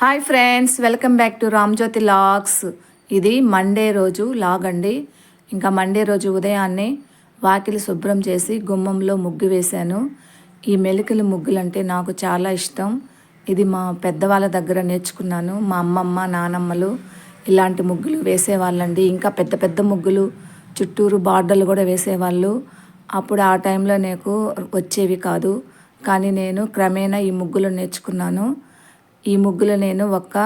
Hi friends welcome back to Ramjyothi vlogs ఇది Monday రోజు vlog అండి. ఇంకా మండే రోజు ఉదయాన్నే వాకిలి శుభ్రం చేసి గుమ్మంలో ముగ్గు వేశాను. ఈ మెలికల ముగ్గులు అంటే నాకు చాలా ఇష్టం. ఇది మా పెద్దవాళ్ళ దగ్గర నేర్చుకున్నాను. మా అమ్మమ్మ నానమ్మలు ఇలాంటి ముగ్గులు వేసేవాళ్ళండి. ఇంకా పెద్ద పెద్ద ముగ్గులు చుట్టూరు బార్డర్లు కూడా వేసేవాళ్ళు. అప్పుడు ఆ టైంలో నాకు వచ్చేవి కాదు. కానీ నేను క్రమేణా ఈ ముగ్గులు నేర్చుకున్నాను. ఈ ముగ్గులు నేను ఒక్క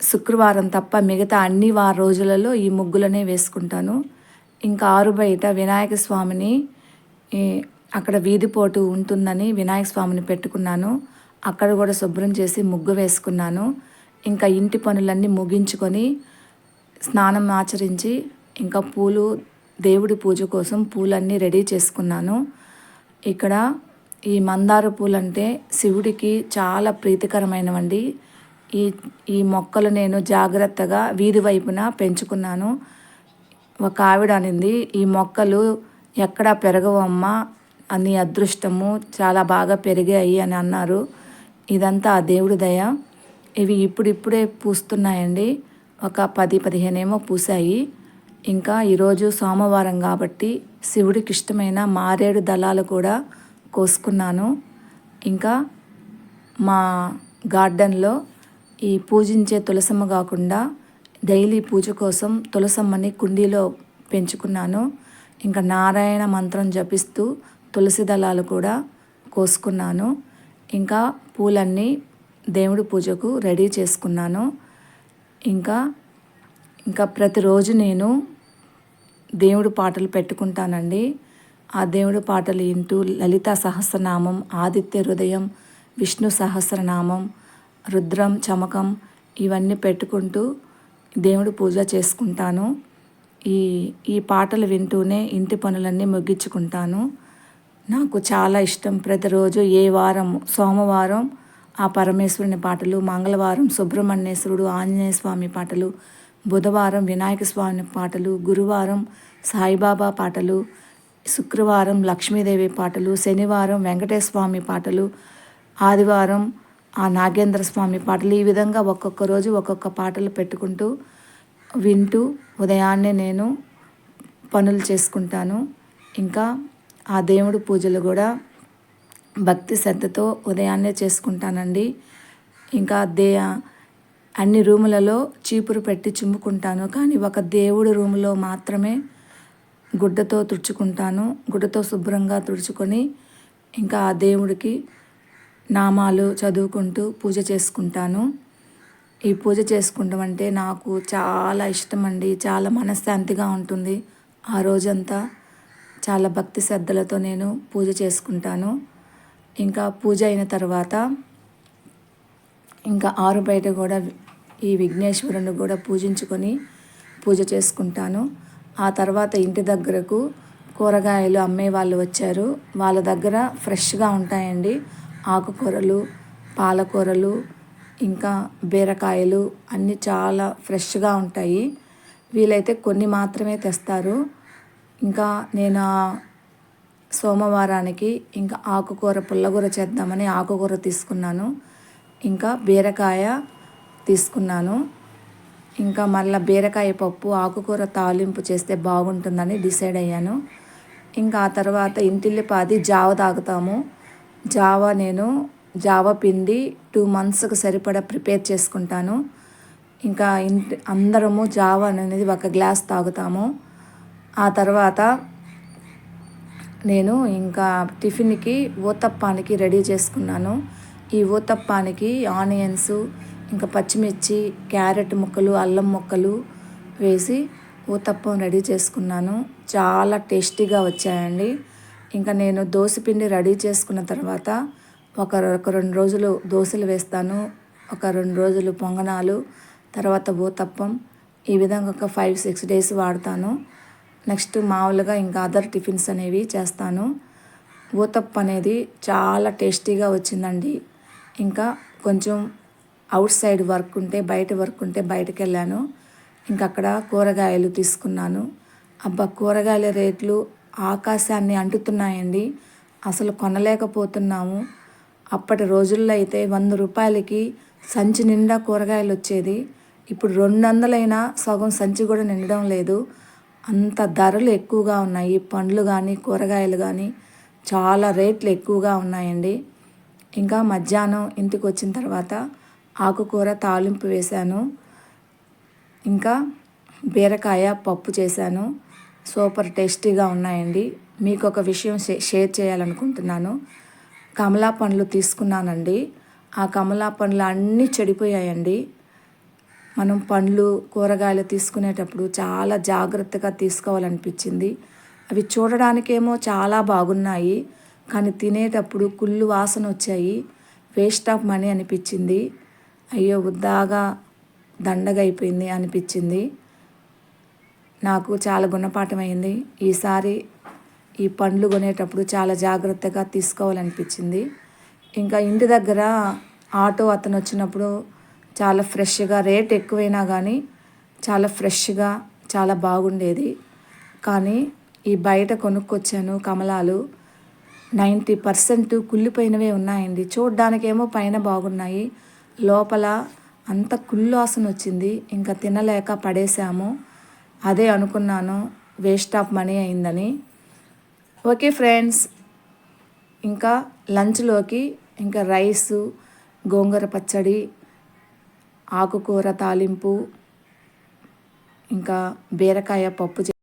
శుక్రవారం తప్ప మిగతా అన్ని వార రోజులలో ఈ ముగ్గులనే వేసుకుంటాను. ఇంకా ఆరు బయట వినాయక స్వామిని అక్కడ వీధిపోటు ఉంటుందని వినాయక స్వామిని పెట్టుకున్నాను. అక్కడ కూడా శుభ్రం చేసి ముగ్గు వేసుకున్నాను. ఇంకా ఇంటి పనులన్నీ ముగించుకొని స్నానం ఆచరించి ఇంకా పూలు దేవుడి పూజ కోసం పూలన్నీ రెడీ చేసుకున్నాను. ఇక్కడ ఈ మందార పూలు అంటే శివుడికి చాలా ప్రీతికరమైనవండి. ఈ ఈ మొక్కలు నేను జాగ్రత్తగా వీధి వైపున పెంచుకున్నాను. ఒక ఆవిడ అనింది ఈ మొక్కలు ఎక్కడా పెరగవమ్మా అని అదృష్టము చాలా బాగా పెరిగాయి అని అన్నారు. ఇదంతా ఆ దేవుడి దయ. ఇవి ఇప్పుడిప్పుడే పూస్తున్నాయండి. ఒక పది పదిహేను ఏమో పూసాయి ఇంకా ఈరోజు సోమవారం కాబట్టి శివుడికి ఇష్టమైన మారేడు దళాలు కూడా కోసుకున్నాను. ఇంకా మా గార్డెన్లో ఈ పూజించే తులసమ్మ కాకుండా డైలీ పూజ కోసం తులసమ్మని కుండీలో పెంచుకున్నాను. ఇంకా నారాయణ మంత్రం జపిస్తూ తులసి దళాలు కూడా కోసుకున్నాను. ఇంకా పూలన్నీ దేవుడి పూజకు రెడీ చేసుకున్నాను. ఇంకా ఇంకా ప్రతిరోజు నేను దేవుడు పాటలు పెట్టుకుంటానండి. ఆ దేవుడు పాటలు వింటూ లలిత సహస్రనామం ఆదిత్య హృదయం విష్ణు సహస్రనామం రుద్రం చమకం ఇవన్నీ పెట్టుకుంటూ దేవుడు పూజ చేసుకుంటాను. ఈ ఈ పాటలు వింటూనే ఇంటి పనులన్నీ ముగించుకుంటాను. నాకు చాలా ఇష్టం. ప్రతిరోజు ఏ వారం సోమవారం ఆ పరమేశ్వరుని పాటలు మంగళవారం సుబ్రహ్మణ్యేశ్వరుడు ఆంజనేయ స్వామి పాటలు బుధవారం వినాయక స్వామి పాటలు గురువారం సాయిబాబా పాటలు శుక్రవారం లక్ష్మీదేవి పాటలు శనివారం వెంకటేశ్వమి పాటలు ఆదివారం ఆ నాగేంద్ర స్వామి పాటలు ఈ విధంగా ఒక్కొక్క రోజు ఒక్కొక్క పాటలు పెట్టుకుంటూ వింటూ ఉదయాన్నే నేను పనులు చేసుకుంటాను. ఇంకా ఆ దేవుడు పూజలు కూడా భక్తి శ్రద్ధతో ఉదయాన్నే చేసుకుంటానండి. ఇంకా దే అన్ని రూములలో చీపురు పెట్టి చిమ్ముకుంటాను. కానీ ఒక దేవుడు రూములో మాత్రమే గుడ్డతో తుడుచుకుంటాను. గుడ్డతో శుభ్రంగా తుడుచుకొని ఇంకా ఆ దేవుడికి నామాలు చదువుకుంటూ పూజ చేసుకుంటాను. ఈ పూజ చేసుకుంటాం అంటే నాకు చాలా ఇష్టం అండి చాలా మనశ్శాంతిగా ఉంటుంది. ఆ రోజంతా చాలా భక్తి శ్రద్ధలతో నేను పూజ చేసుకుంటాను. ఇంకా పూజ అయిన తర్వాత ఇంకా ఆరు బయట కూడా ఈ విఘ్నేశ్వరుని కూడా పూజించుకొని పూజ చేసుకుంటాను. ఆ తర్వాత ఇంటి దగ్గరకు కూరగాయలు అమ్మే వాళ్ళు వచ్చారు. వాళ్ళ దగ్గర ఫ్రెష్గా ఉంటాయండి. ఆకుకూరలు పాలకూరలు ఇంకా బీరకాయలు అన్నీ చాలా ఫ్రెష్గా ఉంటాయి. వీలైతే కొన్ని మాత్రమే తెస్తారు. ఇంకా నేను సోమవారానికి ఇంకా ఆకుకూర పుల్లగూర చేద్దామని ఆకుకూర తీసుకున్నాను. ఇంకా బీరకాయ తీసుకున్నాను. ఇంకా మళ్ళీ బీరకాయ పప్పు ఆకుకూర తాలింపు చేస్తే బాగుంటుందని డిసైడ్ అయ్యాను. ఇంకా ఆ తర్వాత ఇంటిల్లిపాది జావ తాగుతాము. జావ నేను జావ పిండి టూ మంత్స్కి సరిపడా ప్రిపేర్ చేసుకుంటాను. ఇంకా ఇంటి అందరము జావ అనేది ఒక గ్లాస్ తాగుతాము. ఆ తర్వాత నేను ఇంకా టిఫిన్కి ఊతప్పానికి రెడీ చేసుకున్నాను. ఈ ఊతప్పానికి ఆనియన్స్ ఇంకా పచ్చిమిర్చి క్యారెట్ ముక్కలు అల్లం ముక్కలు వేసి ఊతప్పం రెడీ చేసుకున్నాను. చాలా టేస్టీగా వచ్చాయండి. ఇంకా నేను పిండి రెడీ చేసుకున్న తర్వాత ఒక ఒక రెండు రోజులు దోశలు వేస్తాను. ఒక రెండు రోజులు పొంగనాలు తర్వాత ఊతప్పం. ఈ విధంగా ఒక ఫైవ్ సిక్స్ డేస్ వాడతాను. నెక్స్ట్ మామూలుగా ఇంకా అదర్ టిఫిన్స్ అనేవి చేస్తాను. ఊతప్ప అనేది చాలా టేస్టీగా వచ్చిందండి. ఇంకా కొంచెం అవుట్ సైడ్ వర్క్ ఉంటే బయట వర్క్ ఉంటే బయటకు వెళ్ళాను ఇంకా అక్కడ కూరగాయలు తీసుకున్నాను. అబ్బా కూరగాయల రేట్లు ఆకాశాన్ని అంటుతున్నాయండి. అసలు కొనలేకపోతున్నాము. అప్పటి రోజుల్లో అయితే వంద రూపాయలకి సంచి నిండా కూరగాయలు వచ్చేది. ఇప్పుడు రెండు వందలైనా సగం సంచి కూడా నిండడం లేదు. అంత ధరలు ఎక్కువగా ఉన్నాయి. పండ్లు కానీ కూరగాయలు కానీ చాలా రేట్లు ఎక్కువగా ఉన్నాయండి. ఇంకా మధ్యాహ్నం ఇంటికి వచ్చిన తర్వాత ఆకుకూర తాలింపు వేశాను. ఇంకా బీరకాయ పప్పు చేశాను. సూపర్ టేస్టీగా ఉన్నాయండి. మీకు ఒక విషయం షే- షేర్ చేయాలనుకుంటున్నాను. కమలా పండ్లు తీసుకున్నానండి. ఆ కమలా పండ్లు అన్నీ చెడిపోయాయండి. మనం పండ్లు కూరగాయలు తీసుకునేటప్పుడు చాలా జాగ్రత్తగా తీసుకోవాలనిపించింది. అవి చూడడానికేమో చాలా బాగున్నాయి. కానీ తినేటప్పుడు కుళ్ళు వాసన వచ్చాయి వేస్ట్ ఆఫ్ మనీ అనిపించింది. అయ్యో వృద్ధాగా దండగైపోయింది అనిపించింది. నాకు చాలా గుణపాఠం అయింది ఈసారి ఈ పండ్లు కొనేటప్పుడు చాలా జాగ్రత్తగా తీసుకోవాలనిపించింది. ఇంకా ఇంటి దగ్గర ఆటో అతను వచ్చినప్పుడు చాలా ఫ్రెష్గా రేట్ ఎక్కువైనా కానీ చాలా ఫ్రెష్గా చాలా బాగుండేది. కానీ ఈ బయట కొనుక్కొచ్చాను కమలాలు. నైంటీ పర్సెంట్ కుళ్ళిపోయినవే ఉన్నాయండి. చూడ్డానికేమో పైన బాగున్నాయి. లోపల అంత కుల్లాసన వచ్చింది. ఇంకా తినలేక పడేసాము అదే అనుకున్నాను వేస్ట్ ఆఫ్ మనీ అయిందని. ఓకే ఫ్రెండ్స్ ఇంకా లంచ్లోకి ఇంకా రైసు గోంగూర పచ్చడి ఆకుకూర తాలింపు ఇంకా బీరకాయ పప్పు చే-